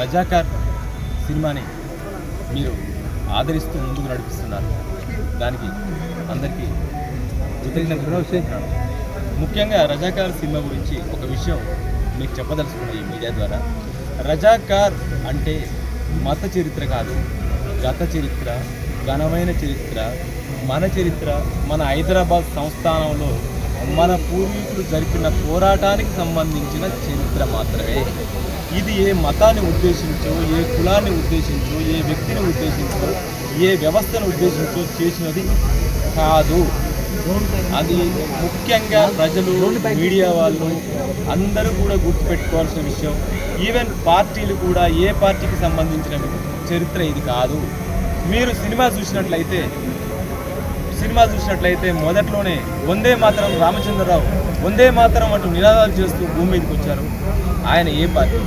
రజాకార్ సినిమాని మీరు ఆదరిస్తూ ముందుకు నడిపిస్తున్నారు. దానికి అందరికీ కృతజ్ఞతలు. ముఖ్యంగా రజాకార్ సినిమా గురించి ఒక విషయం మీకు చెప్పదలుచుకున్న ఈ మీడియా ద్వారా రజాకార్ అంటే మత చరిత్ర కాదు గత చరిత్ర ఘనమైన చరిత్ర మన చరిత్ర మన హైదరాబాద్ సంస్థానంలో మన పూర్వీకులు జరిపిన పోరాటానికి సంబంధించిన చరిత్ర మాత్రమే. ఇది ఏ మతాన్ని ఉద్దేశించో ఏ కులాన్ని ఉద్దేశించో ఏ వ్యక్తిని ఉద్దేశించో ఏ వ్యవస్థను ఉద్దేశించో చేసినది కాదు. అది ముఖ్యంగా ప్రజలు మీడియా వాళ్ళు అందరూ కూడా గుర్తుపెట్టుకోవాల్సిన విషయం. ఈవెన్ పార్టీలు కూడా ఏ పార్టీకి సంబంధించిన చరిత్ర ఇది కాదు. మీరు సినిమా చూసినట్లయితే సినిమా చూసినట్లయితే మొదట్లోనే వందే మాత్రం రామచంద్రరావు వందే మాత్రం అంటూ నినాదాలు చేస్తూ భూమి మీదకి వచ్చారు. ఆయన ఏ పార్టీ?